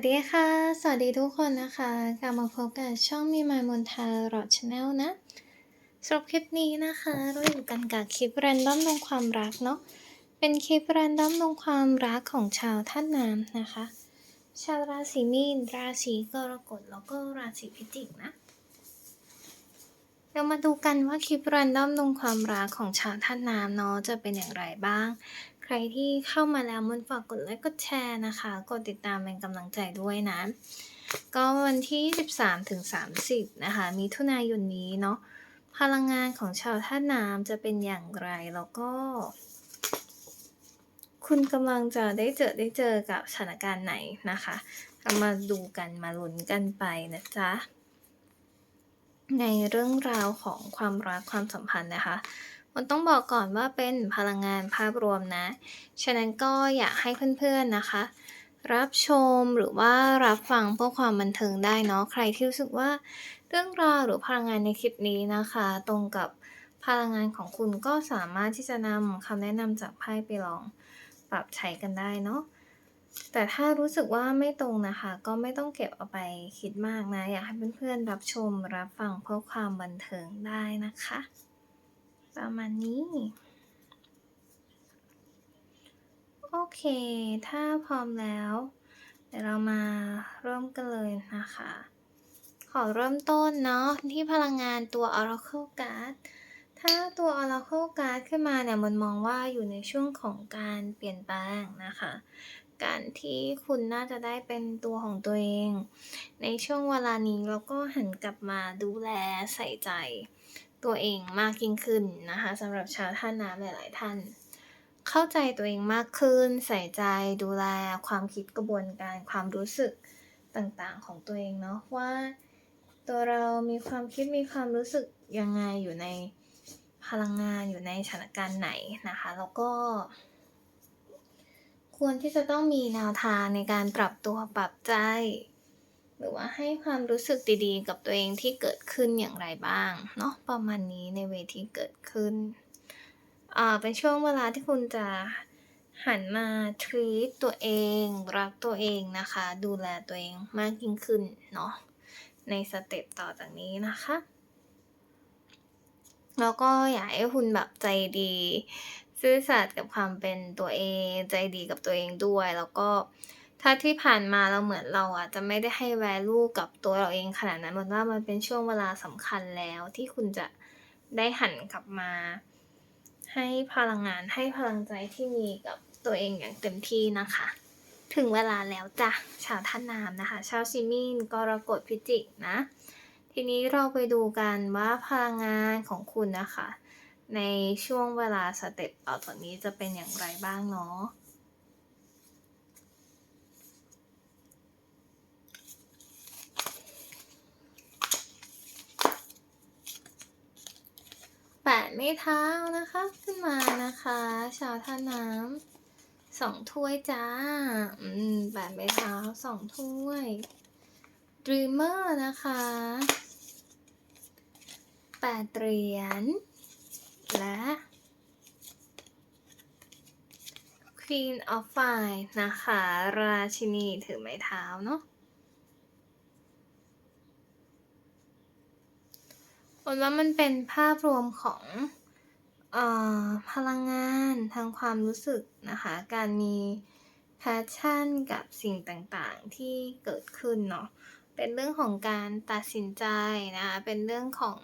สวัสดีค่ะ สวัสดีทุกคนนะคะกลับมาพบกับช่องมีมายมนทารอชแนลนะสำหรับคลิปนี้นะคะเราอยู่กันกับคลิปแรนดอมลงความรักเนาะ เป็นคลิปแรนดอมลงความรักของชาวท่านน้ำนะคะ ชาวราศีมีน ราศีกรกฎ แล้วก็ราศีพิจิกนะ เรามาดูกันว่าคลิปแรนดอมลงความรักของชาวท่านน้ำเนาะจะเป็นอย่างไรบ้าง รที่เข้ามาแล้วมันฝากกดไลค์กดแชร์นะคะ กดติดตามเป็นกำลังใจด้วยนะ ก็วันที่ 13ถึง30 นะคะ มิถุนายนนี้เนาะพลังงานของชาวท่าน้ำจะเป็นอย่างไรแล้วก็ คุณกำลังจะได้เจอได้เจอกับสถานการณ์ไหนนะคะเรามาดูกันมาลุ้นกันไปนะจ๊ะในเรื่องราวของความรักความสัมพันธ์นะคะ มันต้องบอกก่อนว่าเป็นพลังงานภาพรวมนะ ฉะนั้นก็อยากให้เพื่อนๆนะคะ รับชมหรือว่ารับฟังเพื่อความบันเทิงได้เนาะใครที่รู้สึกว่าเรื่องราวหรือพลังงานในคลิปนี้นะคะ ตรงกับพลังงานของคุณก็สามารถที่จะนำคำแนะนำจากไพ่ไปลองปรับใช้กันได้เนาะแต่ถ้ารู้สึกว่าไม่ตรงนะคะ ก็ไม่ต้องเก็บเอาไปคิดมากนะ อยากให้เพื่อนๆรับชมรับฟังเพื่อความบันเทิงได้นะคะ ประมาณนี้ โอเค ถ้าพร้อมแล้ว เดี๋ยวเรามาเริ่มกันเลยนะคะ ขอเริ่มต้นเนาะที่พลังงานตัว Oracle Card ถ้าตัว Oracle Card ขึ้นมาเนี่ยมันมองว่าอยู่ในช่วงของการเปลี่ยนแปลงนะคะ การที่คุณน่าจะได้เป็นตัวของตัวเอง ในช่วงเวลานี้แล้วก็หันกลับมาดูแลใส่ใจ ตัวเองมากยิ่งขึ้นนะคะสำหรับชาวท่าน้ำหลาย ๆ ท่าน เข้าใจตัวเองมากขึ้น ใส่ใจดูแลความคิดกระบวนการความรู้สึกต่าง ๆ ของตัวเองเนาะว่า ตัวเรามีความคิดมีความรู้สึกยังไงอยู่ในพลังงานอยู่ในสถานการณ์ไหนนะคะ แล้วก็ ควรที่จะต้องมีแนวทางในการปรับตัวปรับใจ หรือว่าให้ความรู้สึกดีๆ กับตัวเองที่เกิดขึ้นอย่างไรบ้างเนาะประมาณนี้ในเวทีเกิดขึ้นอ่าเป็นช่วงเวลาที่คุณจะหันมาทรีตตัวเอง รักตัวเองนะคะ ดูแลตัวเองมากยิ่งขึ้นเนาะในสเต็ปต่อจากนี้นะคะแล้วก็อยากให้คุณแบบใจดี ซื่อสัตย์กับความเป็นตัวเอง ใจดีกับตัวเองด้วย แล้วก็ ถ้าที่ผ่านมาเราเหมือนเราอาจจะไม่ได้ให้ value กับตัวเราเองขนาดนั้นมันว่ามันเป็นช่วงเวลาสำคัญแล้วที่คุณจะได้หันกลับมา ให้พลังงานให้พลังใจที่มีกับตัวเองอย่างเต็มที่นะคะ ถึงเวลาแล้วจ้ะชาวท่านน้ำนะคะ ชาวซิมีนกรกฎพิจิกนะ ทีนี้เราไปดูกันว่าพลังงานของคุณนะคะ ในช่วงเวลาสเต็ปต่อจากนี้จะเป็นอย่างไรบ้างเนาะ แปดไม้เท้านะคะ ขึ้นมานะคะ ชาวท่าน้ำสองถ้วยจ้า อืมแปดไม้เท้าสองถ้วย Dreamer นะคะแปดเหรียญและ Queen of fire นะคะ ราชินีถือไม้เท้าเนาะ ผลว่ามันเป็นภาพรวมของออพลังงานทางความรู้สึกนะคะ การมีแพชชั่นกับสิ่งต่างๆที่เกิดขึ้นเนาะ เป็นเรื่องของการตัดสินใจนะคะ เป็นเรื่องของ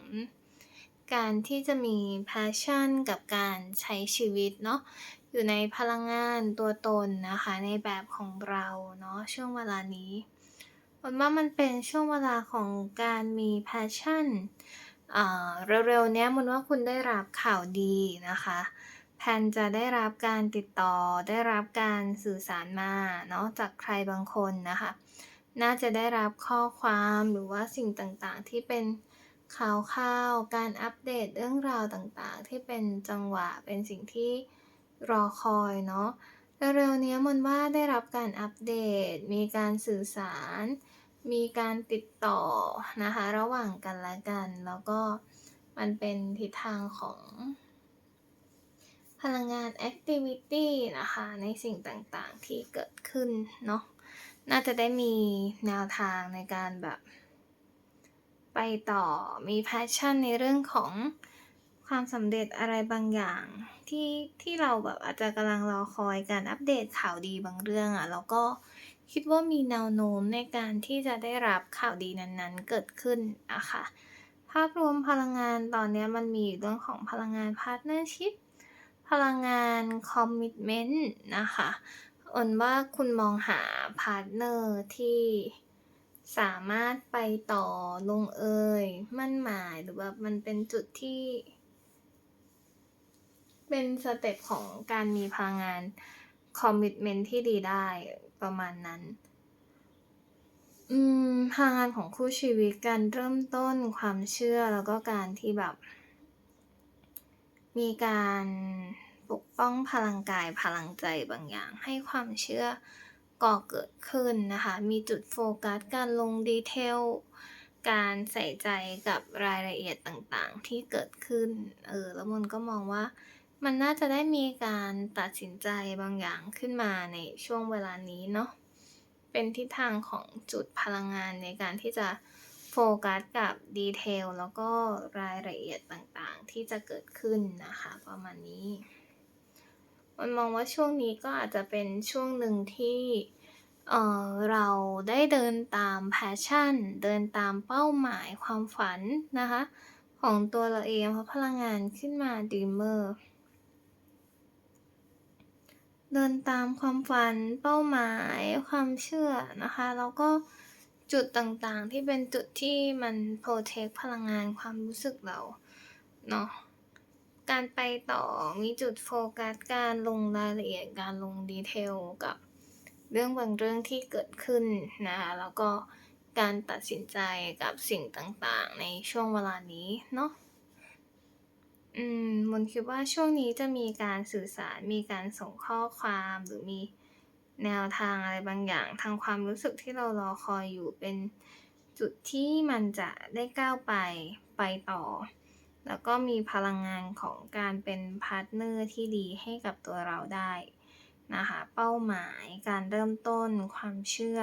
การที่จะมีแพชชั่นกับการใช้ชีวิตเนาะ อยู่ในพลังงานตัวตนนะคะ ในแบบของเราเนาะช่วงเวลานี้ผลว่ามันเป็นช่วงเวลาของการมีแพชชั่น เร็วๆเนี้ยมันว่าคุณได้รับข่าวดีนะคะ แพนจะได้รับการติดต่อได้รับการสื่อสารมาเนาะจากใครบางคนนะคะ น่าจะได้รับข้อความหรือว่าสิ่งต่างๆ ที่เป็นข่าวข่าวการอัปเดตเรื่องราวต่างๆ ที่เป็นจังหวะเป็นสิ่งที่รอคอยเนาะเร็วๆนี้มันว่าได้รับการอัปเดตมีการสื่อสาร มีการติดต่อนะคะ ระหว่างกันและกัน แล้วก็มันเป็นทิศทางของพลังงาน activity นะคะ ในสิ่งต่างๆที่เกิดขึ้นเนาะ น่าจะได้มีแนวทางในการแบบ ไปต่อ มี passion ในเรื่องของความสำเร็จอะไรบางอย่างที่ที่เราแบบอาจจะกำลังรอคอยการอัปเดตข่าวดีบางเรื่องอะแล้วก็ คิดว่ามีแนวโน้มในการที่จะได้รับข่าวดีนั้นๆ เกิดขึ้นนะคะภาพรวมพลังงานตอนนี้มันมีเรื่องของพลังงาน partnership พพลังงาน commitment นะคะอ่นว่าคุณมองหาพาร์ทเนอร์ที่สามารถไปต่อลงเอยมั่นหมายหรือว่ามันเป็นจุดที่ เป็นสเต็ปของการมีพลังงาน คอมมิชเมนที่ดีได้ประมาณนั้น อืมพลังงานของคู่ชีวิตการเริ่มต้นความเชื่อแล้วก็การที่แบบ มีการปกป้องพลังกายพลังใจบางอย่าง ให้ความเชื่อก่อเกิดขึ้นนะคะ มีจุดโฟกัสการลงดีเทล การใส่ใจกับรายละเอียดต่างๆ ที่เกิดขึ้น เออ แล้วมันก็มองว่า มันน่าจะได้มีการตัดสินใจบางอย่างขึ้นมาในช่วงเวลานี้เนาะ เป็นทิศทางของจุดพลังงานในการที่จะโฟกัสกับดีเทลแล้วก็รายละเอียดต่างๆ ที่จะเกิดขึ้นนะคะประมาณนี้ มันมองว่าช่วงนี้ก็อาจจะเป็นช่วงหนึ่งที่เอ่อเราได้เดินตาม passion เดินตามเป้าหมายความฝันนะคะ ของตัวเราเองเพราะพลังงานขึ้นมา Dreamer เเดินตามความฝันเป้าหมายความเชื่อนะคะ แล้วก็จุดต่างๆที่เป็นจุดที่มัน protect พลังงานความรู้สึกเราเนาะการไปต่อมีจุดโฟกัสการลงรายละเอียดการลงดีเทลกับเรื่องบางเรื่องที่เกิดขึ้นนะคะแล้วก็การตัดสินใจกับสิ่งต่างๆ ในช่วงเวลานี้เนาะ อืมมนคิดว่าช่วงนี้จะมีการสื่อสาร มีการส่งข้อความหรือมีแนวทางอะไรบางอย่าง ทางความรู้สึกที่เรารอคอยอยู่เป็นจุดที่มันจะได้ก้าวไปไปต่อ แล้วก็มีพลังงานของการเป็นพาร์ทเนอร์ที่ดีให้กับตัวเราได้นะคะเป้าหมายการเริ่มต้นความเชื่อ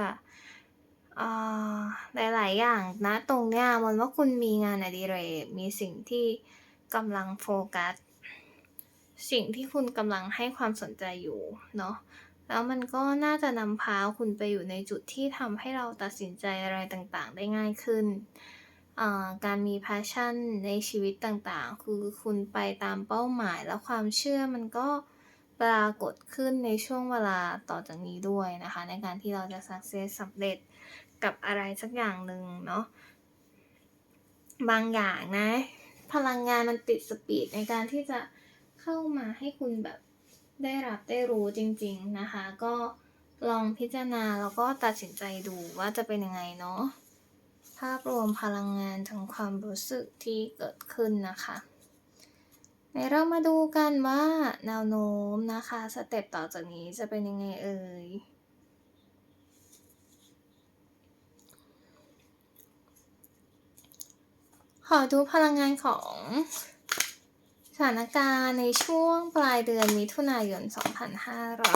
หลาย ๆ อย่างนะตรงเนี้ยมนว่าคุณมีงานอดิเรกมีสิ่งที่ กำลังโฟกัส สิ่งที่คุณกำลังให้ความสนใจอยู่เนาะแล้วมันก็น่าจะนำพาคุณไปอยู่ในจุดที่ทำให้เราตัดสินใจอะไรต่างๆ ได้ง่ายขึ้น การมี passion ในชีวิตต่างๆ คือคุณไปตามเป้าหมายแล้วความเชื่อมันก็ปรากฏขึ้นในช่วงเวลาต่อจากนี้ด้วยนะคะ ในการที่เราจะ success สำเร็จกับอะไรสักอย่างหนึ่งเนาะบางอย่างนะ พลังงานมันติดสปีดในการที่จะเข้ามาให้คุณแบบได้รับได้รู้จริง ๆนะคะ ก็ลองพิจารณาแล้วก็ตัดสินใจดูว่าจะเป็นยังไงเนาะภาพรวมพลังงานทางความรู้สึกที่เกิดขึ้นนะคะในเรามาดูกันว่าแนวโน้มนะคะ สเต็ปต่อจากนี้จะเป็นยังไงเอ่ย อดูพลังงานของสถานการณ์ในช่วงปลายเดือนมิถุนายน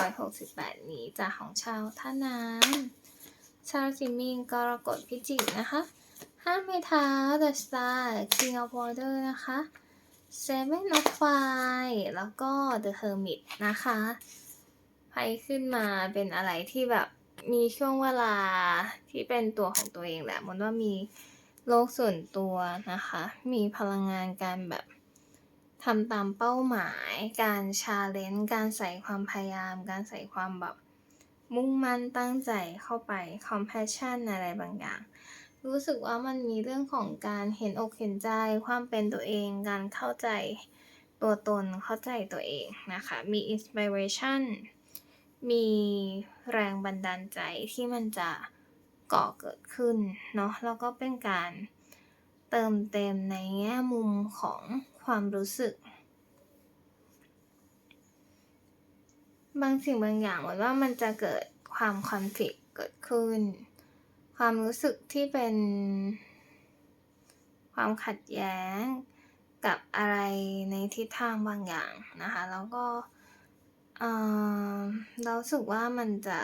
2568 นี้จากของชาวท่าน้ำชาวจิมิงกรกฎพิจิกนะคะห้าเมทา The Star King of Water นะคะ Seven of Fire แล้วก็ The Hermit นะคะไพ่ขึ้นมาเป็นอะไรที่แบบมีช่วงเวลาที่เป็นตัวของตัวเองแหละมันว่ามี โลกส่วนตัวนะคะ มีพลังงานการแบบทำตามเป้าหมาย การชาเลนจ์การใส่ความพยายาม การใส่ความแบบมุ่งมั่นตั้งใจเข้าไป compassion อะไรบางอย่าง รู้สึกว่ามันมีเรื่องของการเห็นอกเห็นใจ ความเป็นตัวเอง การเข้าใจตัวตน เข้าใจตัวเองนะคะ มี inspiration มีแรงบันดาลใจที่มันจะ ก่อเกิดขึ้นเนาะแล้วก็เป็นการเติมเต็มในแง่มุมของความรู้สึก บางสิ่งบางอย่างเหมือนว่ามันจะเกิดความคอนฟ lict เกิดขึ้น ความรู้สึกที่เป็นความขัดแย้งกับอะไรในทิศทางบางอย่างนะคะ แล้วก็เรารู้สึกว่ามันจะ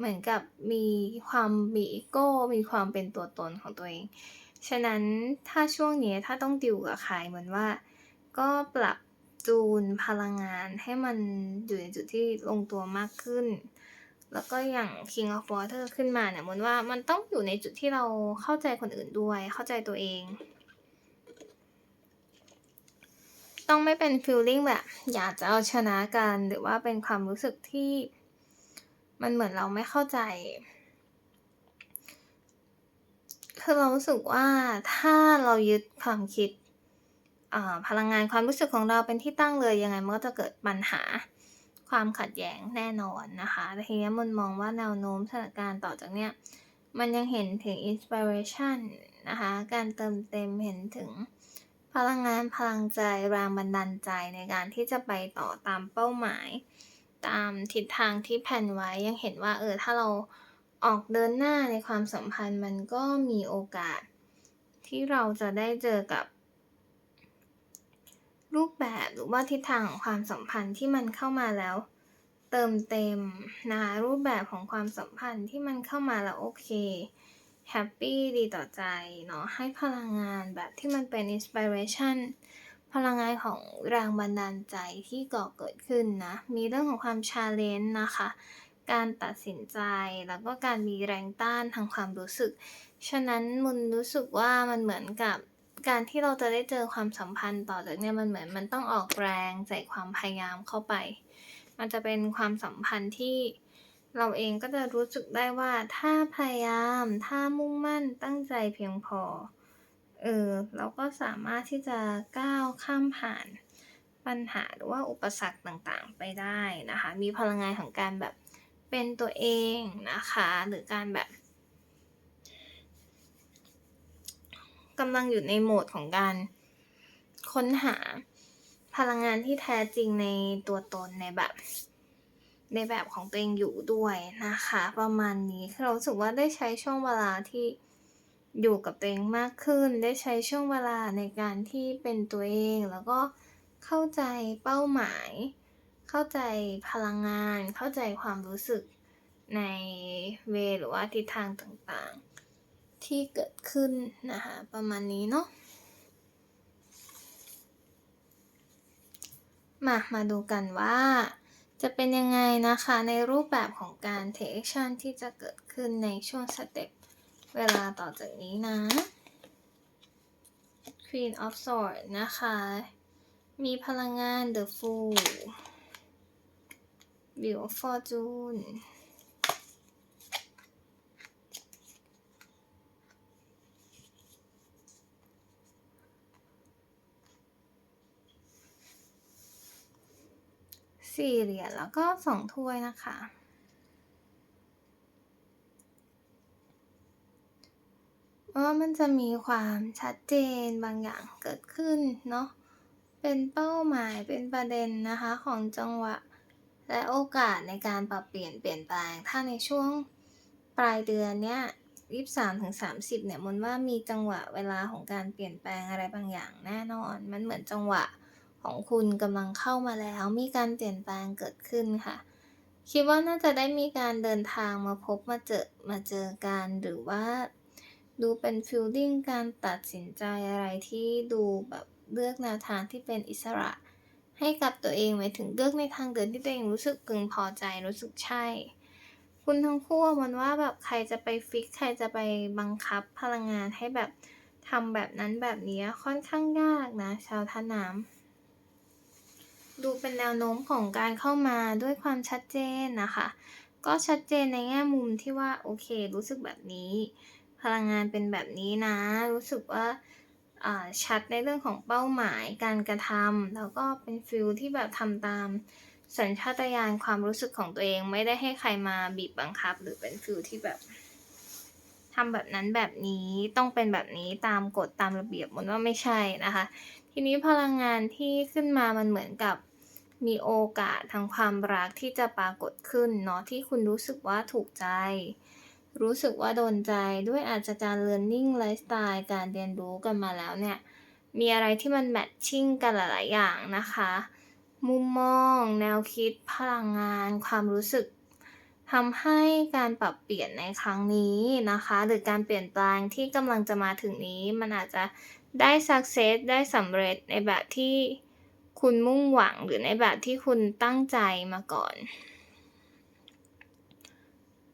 เหมือนกับมีความมีอีโก้ มีความเป็นตัวตนของตัวเอง ฉะนั้นถ้าช่วงนี้ถ้าต้องดีลกับใครเหมือนว่า ก็ปรับจูนพลังงานให้มันอยู่ในจุดที่ลงตัวมากขึ้น แล้วก็อย่าง King of Water ขึ้นมาเนี่ยมนว่ามันต้องอยู่ในจุดที่เราเข้าใจคนอื่นด้วย เข้าใจตัวเอง ต้องไม่เป็นฟีลลิ่งแบบ อยากจะเอาชนะกัน หรือว่าเป็นความรู้สึกที่ มันเหมือนเราไม่เข้าใจ คือเรารู้สึกว่าถ้าเรายึดความคิดพลังงานความรู้สึกของเราเป็นที่ตั้งเลยยังไงมันก็จะเกิดปัญหาความขัดแย้งแน่นอนนะคะแต่ทีนี้มันมองว่าแนวโน้มสถานการณ์ต่อจากเนี้ยมันยังเห็นถึง inspiration นะคะการเติมเต็มเห็นถึงพลังงานพลังใจแรงบันดาลใจในการที่จะไปต่อตามเป้าหมาย ตามทิศทางที่แผนไว้ยังเห็นว่าเออถ้าเราออกเดินหน้าในความสัมพันธ์มันก็มีโอกาส ที่เราจะได้เจอกับ รูปแบบหรือว่าทิศทางของความสัมพันธ์ที่มันเข้ามาแล้ว เติมเต็มนะคะรูปแบบของความสัมพันธ์ที่มันเข้ามาแล้วโอเคแฮปปี้ดีต่อใจเนาะให้พลังงานแบบที่มันเป็นอินสปิเรชัน พลังงานของแรงบันดาลใจที่ก่อเกิดขึ้นนะ มีเรื่องของความชาเลนจ์นะคะ การตัดสินใจแล้วก็การมีแรงต้านทางความรู้สึก ฉะนั้นมุนรู้สึกว่ามันเหมือนกับการที่เราจะได้เจอความสัมพันธ์ต่อจากเนี้ยมันเหมือนมันต้องออกแรงใส่ความพยายามเข้าไป มันจะเป็นความสัมพันธ์ที่เราเองก็จะรู้สึกได้ว่าถ้าพยายาม ถ้ามุ่งมั่นตั้งใจเพียงพอ เออเราก็สามารถที่จะก้าวข้ามผ่านปัญหาหรือว่าอุปสรรคต่างๆไปได้นะคะ มีพลังงานของการแบบเป็นตัวเองนะคะ หรือการแบบกำลังอยู่ในโหมดของการค้นหาพลังงานที่แท้จริงในตัวตนในแบบ ในแบบของตัวเองอยู่ด้วยนะคะ ประมาณนี้คือเราสึกว่าได้ใช้ช่วงเวลาที่ อยู่กับตัวเองมากขึ้น ได้ใช้ช่วงเวลาในการที่เป็นตัวเอง แล้วก็เข้าใจเป้าหมาย เข้าใจพลังงาน เข้าใจความรู้สึกในเวหรือว่าทิศทางต่างๆ ที่เกิดขึ้นนะคะ ประมาณนี้เนาะมามาดูกันว่าจะเป็นยังไงนะคะในรูปแบบของการ take action ที่จะเกิดขึ้นในช่วงสเต็ป เวลาต่อจากนี้นะ Queen of Swords นะคะ มีพลังงาน The Fool Wheel of Fortune สี่เหรียญแล้วก็สองถ้วยนะคะ ว่ามันจะมีความชัดเจนบางอย่างเกิดขึ้นเนาะ เป็นเป้าหมายเป็นประเด็นนะคะของจังหวะ และโอกาสในการปรับเปลี่ยนเปลี่ยนแปลง ถ้าในช่วงปลายเดือนเนี้ย23ถึง30เนี่ยมนว่ามีจังหวะเวลาของการเปลี่ยนแปลงอะไรบางอย่างแน่นอน มันเหมือนจังหวะของคุณกำลังเข้ามาแล้ว มีการเปลี่ยนแปลงเกิดขึ้นค่ะ คิดว่าน่าจะได้มีการเดินทางมาพบมาเจอมาเจอกันหรือว่า ดูเป็นฟิลลิ่งการตัดสินใจอะไรที่ดูแบบเลือกแนวทางที่เป็นอิสระ ให้กับตัวเองหมายถึงเลือกในทางเดินที่ตัวเองรู้สึกพึงพอใจรู้สึกใช่ คุณทั้งคู่มันว่าแบบใครจะไปฟิกใครจะไปบังคับพลังงานให้แบบทำแบบนั้นแบบนี้ค่อนข้างยากนะ ชาวท่าน้ำดูเป็นแนวโน้มของการเข้ามาด้วยความชัดเจนนะคะ ก็ชัดเจนในแง่มุมที่ว่าโอเค รู้สึกแบบนี้ พลังงานเป็นแบบนี้นะ รู้สึกว่าชัดในเรื่องของเป้าหมายการกระทำแล้วก็เป็นฟิลที่แบบทำตามสัญชาตญาณความรู้สึกของตัวเองไม่ได้ให้ใครมาบีบบังคับ หรือเป็นฟิลที่แบบทำแบบนั้นแบบนี้ต้องเป็นแบบนี้ตามกฎตามระเบียบมันว่าไม่ใช่นะคะ ทีนี้พลังงานที่ขึ้นมามันเหมือนกับมีโอกาสทางความรักที่จะปรากฏขึ้นเนาะที่คุณรู้สึกว่าถูกใจ รู้สึกว่าโดนใจด้วยอาจจะการ learning lifestyle การเรียนรู้กันมาแล้วเนี่ย มีอะไรที่มันแมทชิ่งกันหลาย ๆ อย่างนะคะ มุมมอง แนวคิดพลังงาน ความรู้สึกทำให้การปรับเปลี่ยนในครั้งนี้นะคะ หรือการเปลี่ยนแปลงที่กำลังจะมาถึงนี้ มันอาจจะได้ success ได้สำเร็จในแบบที่คุณมุ่งหวังหรือในแบบที่คุณตั้งใจมาก่อน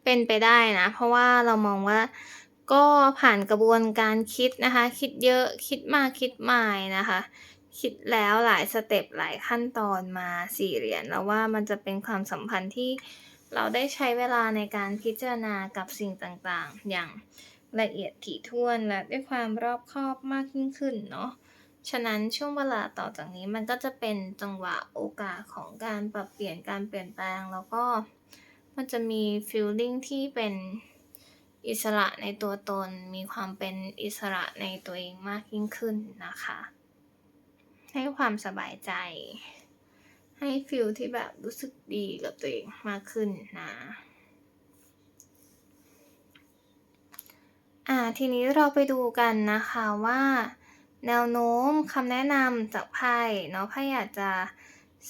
เป็นไปได้นะ เพราะว่าเรามองว่าก็ผ่านกระบวนการคิดนะคะ คิดเยอะคิดมากคิดหมายนะคะ คิดแล้วหลายสเต็ปหลายขั้นตอนมา4เหรียญเราว่ามันจะเป็นความสัมพันธ์ที่เราได้ใช้เวลาในการพิจารณากับสิ่งต่างๆ อย่างละเอียดถี่ถ้วนและด้วยความรอบคอบมากยิ่งขึ้นเนาะฉะนั้นช่วงเวลาต่อจากนี้มันก็จะเป็นจังหวะโอกาสของการปรับเปลี่ยนการเปลี่ยนแปลงแล้วก็ มันจะมีฟีลลิ่งที่เป็นอิสระในตัวตน มีความเป็นอิสระในตัวเองมากยิ่งขึ้นนะคะ ให้ความสบายใจ ให้ฟีลที่แบบรู้สึกดีกับตัวเองมากขึ้นนะอ่าทีนี้เราไปดูกันนะคะว่า แนวโน้มคำแนะนำจากไพ่เนาะไพ่อยากจะ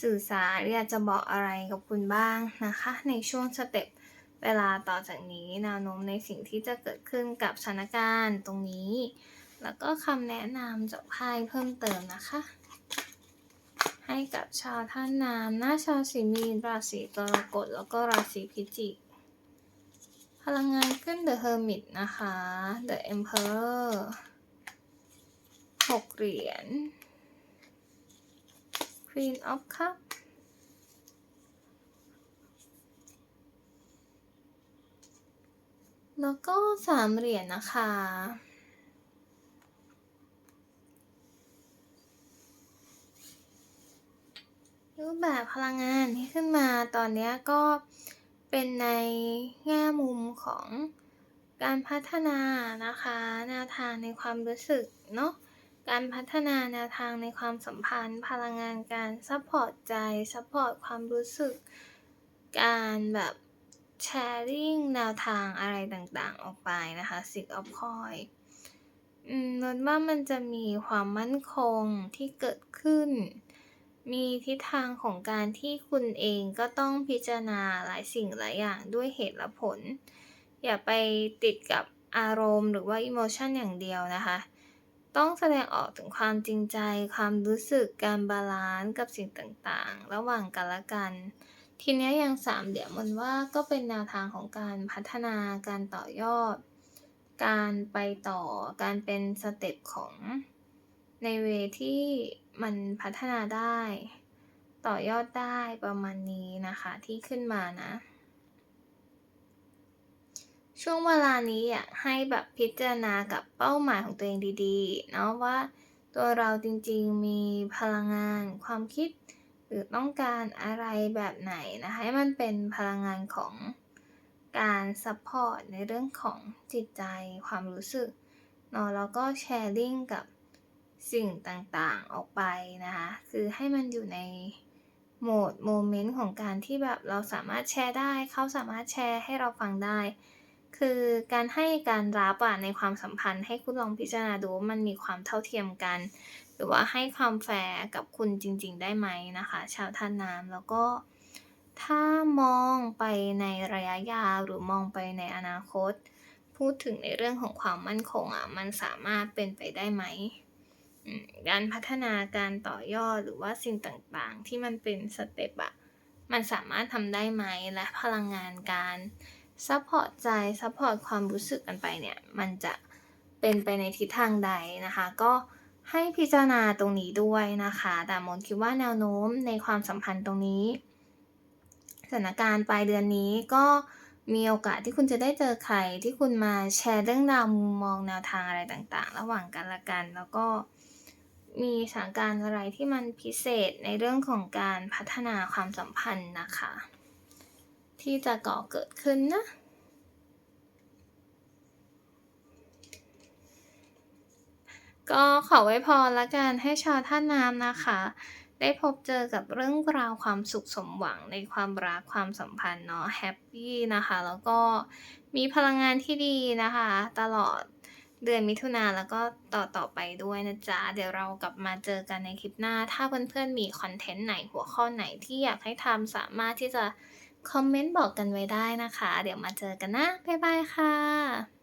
สื่อสารอยากจะบอกอะไรกับคุณบ้างนะคะ ในช่วงสเต็ปเวลาต่อจากนี้แนวโน้มในสิ่งที่จะเกิดขึ้นกับสถานการณ์ตรงนี้ แล้วก็คำแนะนำจากไพ่เพิ่มเติมนะคะ ให้กับชาวธาตุน้ำนะชาวสีมีนราศีกรกฎแล้วก็ราศีพิจิกพลังงานขึ้น The Hermit นะคะ The Emperor 6 เหรียญ Queen of Cup แล้วก็3เหรียญนะคะ รูปแบบพลังงานที่ขึ้นมาตอนนี้ก็เป็นในแง่มุมของการพัฒนานะคะแนวทางในความรู้สึกเนาะ การพัฒนาแนวทางในความสัมพันธ์ พลังงานการซัปพอร์ตใจซัปพอร์ตความรู้สึก การแบบแชร์ริ่งแนวทางอะไรต่างๆ ออกไปนะคะ Six of Coins อืมนนว่ามันจะมีความมั่นคงที่เกิดขึ้น มีทิศทางของการที่คุณเองก็ต้องพิจารณาหลายสิ่งหลายอย่างด้วยเหตุและผล อย่าไปติดกับอารมณ์หรือว่าอิโมชันอย่างเดียวนะคะ ต้องแสดงออกถึงความจริงใจ ความรู้สึกการบาลันซ์กับสิ่งต่างๆ ระหว่างกันและกัน ทีเนี้ยอย่าง3เหรียญมนว่าก็เป็นแนวทางของการพัฒนาการต่อยอด การไปต่อการเป็นสเต็ปของในเวที่มันพัฒนาได้ ต่อยอดได้ประมาณนี้นะคะที่ขึ้นมานะ ช่วงเวลานี้อยากให้แบบพิจารณากับเป้าหมายของตัวเองดีๆ เนาะว่าตัวเราจริงๆมีพลังงาน ความคิด หรือต้องการอะไรแบบไหนนะคะให้มันเป็นพลังงานของการซัปพอร์ตในเรื่องของจิตใจความรู้สึกเนาะแล้วก็แชร์ริงกับสิ่งต่างๆออกไปนะคะ คือให้มันอยู่ในโหมดโมเมนต์ของการที่แบบเราสามารถแชร์ได้ เขาสามารถแชร์ให้เราฟังได้ คือการให้การรับอะในความสัมพันธ์ให้คุณลองพิจารณาดูว่ามันมีความเท่าเทียมกัน หรือว่าให้ความแฟร์กับคุณจริง ๆ ได้ไหมนะคะ ชาวธาน้ำแล้วก็ถ้ามองไปในระยะยาวหรือมองไปในอนาคต พูดถึงในเรื่องของความมั่นคงอะมันสามารถเป็นไปได้ไหมอืมการพัฒนาการต่อยอดหรือว่าสิ่งต่างๆ ที่มันเป็นสเต็ปอะมันสามารถทำได้ไหมและพลังงานการ ซัปพอร์ตใจซัปพอร์ตความรู้สึกกันไปเนี่ย มันจะเป็นไปในทิศทางใดนะคะ ก็ให้พิจารณาตรงนี้ด้วยนะคะ แต่มนคิดว่าแนวโน้มในความสัมพันธ์ตรงนี้สถานการณ์ปลายเดือนนี้ก็มีโอกาสที่คุณจะได้เจอใครที่คุณมาแชร์เรื่องราวมุมมองแนวทางอะไรต่างๆ ระหว่างกันละกัน แล้วก็มีสถานการณ์อะไรที่มันพิเศษในเรื่องของการพัฒนาความสัมพันธ์นะคะ ที่จะก่อเกิดขึ้นนะ ก็ขออวยพรล้วกันให้ชาวธาตุน้ำนะคะ ได้พบเจอกับเรื่องราวความสุขสมหวังในความรักความสัมพันธ์เนาะแฮปปี้นะคะ แล้วก็มีพลังงานที่ดีนะคะ ตลอดเดือนมิถุนาแล้วก็ต่อๆไปด้วยนะจ๊ะ เดี๋ยวเรากลับมาเจอกันในคลิปหน้า ถ้าเพื่อนๆมีคอนเทนต์ไหนหัวข้อไหนที่อยากให้ทำสามารถที่จะ คอมเมนต์บอกกันไว้ได้นะคะ เดี๋ยวมาเจอกันนะ บ๊ายบายค่ะ